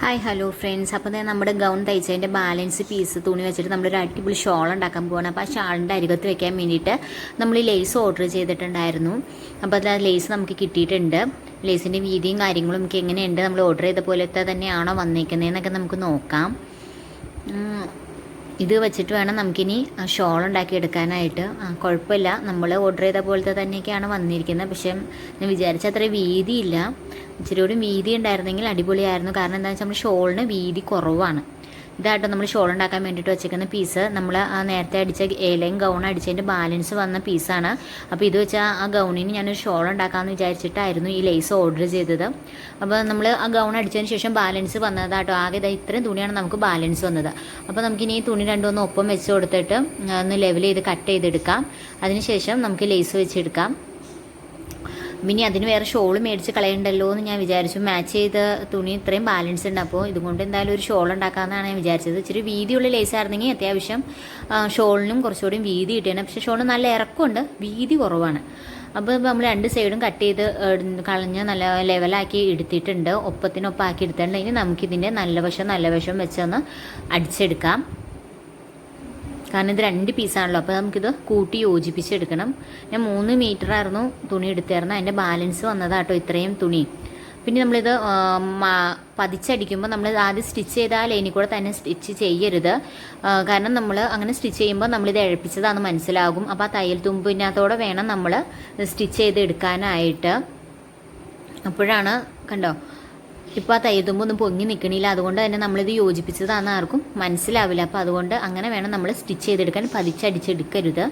Hi hello friends അപ്പോൾ നമ്മുടെ gown തയ്ച്ചതിന്റെ balance piece തുണി വെച്ചിട്ട് നമ്മളൊരു അടിപൊളി ഷോൾ ഉണ്ടാക്കാൻ പോവാണ്. അപ്പോൾ ആ ഷാളിന്റെ അരികത്ത് വെക്കാൻ വേണ്ടിയിട്ട് നമ്മൾ ഈ ലേസ് ഓർഡർ ചെയ്തിട്ടുണ്ടായിരുന്നു. അപ്പോൾ അത് ആ ലേസ് നമുക്ക് കിട്ടിയിട്ടുണ്ട്. ലേസിന്റെ വീതിയും കാര്യങ്ങളും നമുക്ക് എങ്ങനെയുണ്ട്? നമ്മൾ ഓർഡർ ചെയ്ത പോലത്തെ തന്നെയാണോ വന്നേക്കുന്നതെന്നൊക്കെ നമുക്ക് നോക്കാം. ഇത് വെച്ചിട്ട് വേണം നമുക്കിനി ഷോൾ ഉണ്ടാക്കി എടുക്കാനായിട്ട്. കുഴപ്പമില്ല. നമ്മൾ ഓർഡർ ചെയ്ത പോലത്തെ തന്നെയൊക്കെയാണ് വന്നിരിക്കുന്നത്. പക്ഷേ ഞാൻ വിചാരിച്ച അത്ര വീതിയില്ല. ഇച്ചിരി കൂടി വീതി ഉണ്ടായിരുന്നെങ്കിൽ അടിപൊളിയായിരുന്നു. കാരണം എന്താണെന്ന് വെച്ചാൽ നമ്മൾ ഷോളിന് വീതി കുറവാണ്. ഇതായിട്ട് നമ്മൾ ഷോൾ ഉണ്ടാക്കാൻ വേണ്ടിയിട്ട് വെച്ചേക്കുന്ന പീസ്. നമ്മൾ ആ നേരത്തെ അടിച്ച ഏലയും ഗൗൺ അടിച്ചതിന്റെ ബാലൻസ് വന്ന പീസാണ്. അപ്പോൾ ഇത് വെച്ചാൽ ആ ഗൗണിന് ഞാനൊരു ഷോൾ ഉണ്ടാക്കാമെന്ന് വിചാരിച്ചിട്ടായിരുന്നു ഈ ലേസ് ഓർഡർ ചെയ്തത്. അപ്പോൾ നമ്മൾ ആ ഗൗൺ അടിച്ചതിന് ശേഷം ബാലൻസ് വന്നതാട്ടോ. ആകെ ഇതാ ഇത്രയും തുണിയാണ് നമുക്ക് ബാലൻസ് വന്നത്. അപ്പോൾ നമുക്കിനി ഈ തുണി രണ്ടും ഒന്ന് ഒപ്പം വെച്ച് കൊടുത്തിട്ട് ഒന്ന് ലെവൽ ചെയ്ത് കട്ട് ചെയ്തെടുക്കാം. അതിനുശേഷം നമുക്ക് ലേസ് വെച്ചെടുക്കാം. പിന്നെ അതിന് വേറെ ഷോൾ മേടിച്ച് കളയണ്ടല്ലോ എന്ന് ഞാൻ വിചാരിച്ചു. മാച്ച് ചെയ്ത തുണി ഇത്രയും ബാലൻസ് ഉണ്ട്. അപ്പോൾ ഇതുകൊണ്ട് എന്തായാലും ഒരു ഷോൾ ഉണ്ടാക്കാമെന്നാണ് ഞാൻ വിചാരിച്ചത്. ഇച്ചിരി വീതിയുള്ള ലേസ് ആയിരുന്നെങ്കിൽ അത്യാവശ്യം ഷോളിനും കുറച്ചുകൂടി വീതി കിട്ടിയാണ് പക്ഷേ ഷോൾ നല്ല ഇറക്കമുണ്ട്. വീതി കുറവാണ്. അപ്പോൾ നമ്മൾ രണ്ട് സൈഡും കട്ട് ചെയ്ത് കളഞ്ഞ് നല്ല ലെവലാക്കി എടുത്തിട്ടുണ്ട്. ഒപ്പത്തിനൊപ്പം ആക്കി എടുത്തിട്ടുണ്ട്. ഇനി നമുക്കിതിന്റെ നല്ല വശം നല്ല വശം വെച്ചൊന്ന് അടിച്ചെടുക്കാം. കാരണം ഇത് രണ്ട് പീസാണല്ലോ അപ്പോൾ നമുക്കിത് കൂട്ടി യോജിപ്പിച്ചെടുക്കണം. ഞാൻ മൂന്ന് മീറ്റർ ആയിരുന്നു തുണി എടുത്തായിരുന്നു അതിന്റെ ബാലൻസ് വന്നതാട്ടോ ഇത്രയും തുണി. പിന്നെ നമ്മളിത് പതിച്ചടിക്കുമ്പോൾ നമ്മൾ ആദ്യം സ്റ്റിച്ച് ചെയ്ത ആ ലൈനിൽ കൂടെ തന്നെ സ്റ്റിച്ച് ചെയ്യരുത്. കാരണം നമ്മൾ അങ്ങനെ സ്റ്റിച്ച് ചെയ്യുമ്പോൾ നമ്മളിത് എഴപ്പിച്ചതാണെന്ന് മനസ്സിലാകും. അപ്പോൾ ആ തയ്യൽ തുമ്പിനകത്തോടെ വേണം നമ്മൾ സ്റ്റിച്ച് ചെയ്ത് എടുക്കാനായിട്ട്. അപ്പോഴാണ് കണ്ടോ? ഇപ്പോൾ ആ തയ്യത്തുമ്പൊന്നും പൊങ്ങി നിൽക്കണില്ല അതുകൊണ്ട് തന്നെ നമ്മളിത് യോജിപ്പിച്ചതാണെന്ന് ആർക്കും മനസ്സിലാവില്ല. അപ്പോൾ അതുകൊണ്ട് അങ്ങനെ വേണം നമ്മൾ സ്റ്റിച്ച് ചെയ്തെടുക്കാൻ. പതിച്ചടിച്ചെടുക്കരുത്.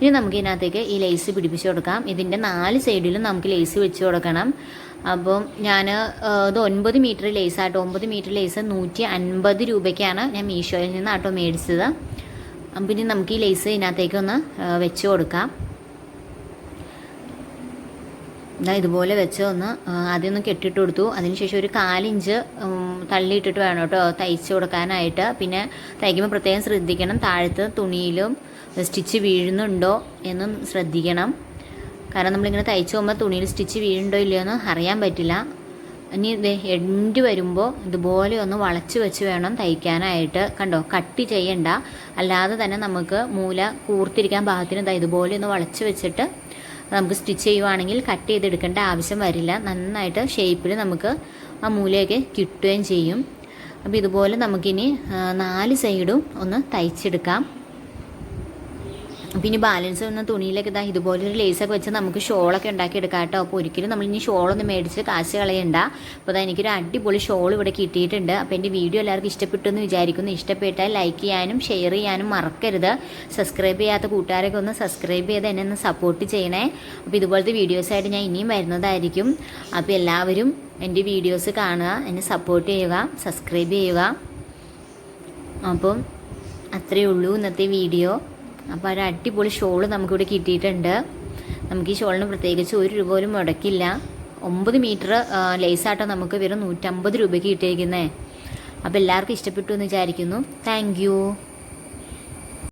ഇനി നമുക്ക് ഇതിനകത്തേക്ക് ഈ ലേസ് പിടിപ്പിച്ച് കൊടുക്കാം. ഇതിന്റെ നാല് സൈഡിലും നമുക്ക് ലേസ് വെച്ച് കൊടുക്കണം. അപ്പം ഞാൻ ഇത് ഒൻപത് മീറ്റർ ലേസ് ആട്ടോ. ഒമ്പത് മീറ്റർ ലേസ് നൂറ്റി അൻപത് രൂപയ്ക്കാണ് ഞാൻ മീഷോയിൽ നിന്ന് ആട്ടോ മേടിച്ചത്. അപ്പം ഇനി നമുക്ക് ഈ ലേസ് ഇതിനകത്തേക്ക് ഒന്ന് ആ, വെച്ച് കൊടുക്കാം. ഇതാ ഇതുപോലെ വെച്ച് ഒന്ന് ആദ്യം ഒന്ന് കെട്ടിട്ട് കൊടുത്തു. അതിനുശേഷം ഒരു കാലിഞ്ച് തള്ളിയിട്ടിട്ട് വേണം കേട്ടോ. തയ്ച്ച് കൊടുക്കാനായിട്ട്. പിന്നെ തയ്ക്കുമ്പോൾ പ്രത്യേകം ശ്രദ്ധിക്കണം. താഴത്ത് തുണിയിലും സ്റ്റിച്ച് വീഴുന്നുണ്ടോ എന്നും ശ്രദ്ധിക്കണം. കാരണം നമ്മളിങ്ങനെ തയ്ച്ച് പോകുമ്പോൾ തുണിയിൽ സ്റ്റിച്ച് വീഴുന്നുണ്ടോ ഇല്ലയോ എന്ന് അറിയാൻ പറ്റില്ല. ഇനി ഇത് എൻഡ് വരുമ്പോൾ ഇതുപോലെ ഒന്ന് വളച്ച് വെച്ച് വേണം തയ്ക്കാനായിട്ട്. കണ്ടോ? കട്ട് ചെയ്യണ്ട. അല്ലാതെ തന്നെ നമുക്ക് മൂല കൂർത്തിരിക്കാൻ പാകത്തിന് ഇതുപോലെ ഒന്ന് വളച്ച് വെച്ചിട്ട് നമുക്ക് സ്റ്റിച്ച് ചെയ്യുവാണെങ്കിൽ കട്ട് ചെയ്തെടുക്കേണ്ട ആവശ്യം വരില്ല. നന്നായിട്ട് ഷേപ്പിൽ നമുക്ക് ആ മൂലയൊക്കെ കിട്ടുകയും ചെയ്യും. അപ്പോൾ ഇതുപോലെ നമുക്കിനി നാല് സൈഡും ഒന്ന് തയ്ച്ചെടുക്കാം. പിന്നെ ബാലൻസ് വന്ന തുണിയിലൊക്കെ ഇതാ ഇതുപോലെ ഒരു ലേസൊക്കെ വെച്ച് നമുക്ക് ഷോളൊക്കെ ഉണ്ടാക്കി എടുക്കാം കേട്ടോ. അപ്പോൾ ഒരിക്കലും നമ്മൾ ഇനി ഷോളൊന്നും മേടിച്ച് കാശ് കളയണ്ട. അപ്പോൾ അതാ എനിക്കൊരു അടിപൊളി ഷോൾ ഇവിടെ കിട്ടിയിട്ടുണ്ട്. അപ്പോൾ എന്റെ വീഡിയോ എല്ലാവർക്കും ഇഷ്ടപ്പെട്ടു എന്ന് വിചാരിക്കുന്നു. ഇഷ്ടപ്പെട്ടാൽ ലൈക്ക് ചെയ്യാനും ഷെയർ ചെയ്യാനും മറക്കരുത്. സബ്സ്ക്രൈബ് ചെയ്യാത്ത കൂട്ടുകാരൊക്കെ ഒന്ന് സബ്സ്ക്രൈബ് ചെയ്ത് എന്നെ ഒന്ന് സപ്പോർട്ട് ചെയ്യണേ. അപ്പോൾ ഇതുപോലത്തെ വീഡിയോസായിട്ട് ഞാൻ ഇനിയും വരുന്നതായിരിക്കും. അപ്പോൾ എല്ലാവരും എന്റെ വീഡിയോസ് കാണുക എന്നെ സപ്പോർട്ട് ചെയ്യുക സബ്സ്ക്രൈബ് ചെയ്യുക. അപ്പം അത്രയേ ഉള്ളൂ ഇന്നത്തെ വീഡിയോ അപ്പോൾ ഒരു അടിപൊളി ഷോൾ നമുക്കിവിടെ കിട്ടിയിട്ടുണ്ട്. നമുക്ക് ഈ ഷോളിന് പ്രത്യേകിച്ച് ഒരു രൂപ പോലും മുടക്കില്ല. ഒമ്പത് മീറ്റർ ലേസാട്ടോ നമുക്ക് വെറും നൂറ്റമ്പത് രൂപയ്ക്ക് കിട്ടിയിരിക്കുന്നത് അപ്പോൾ എല്ലാവർക്കും ഇഷ്ടപ്പെട്ടു എന്ന് വിചാരിക്കുന്നു. താങ്ക്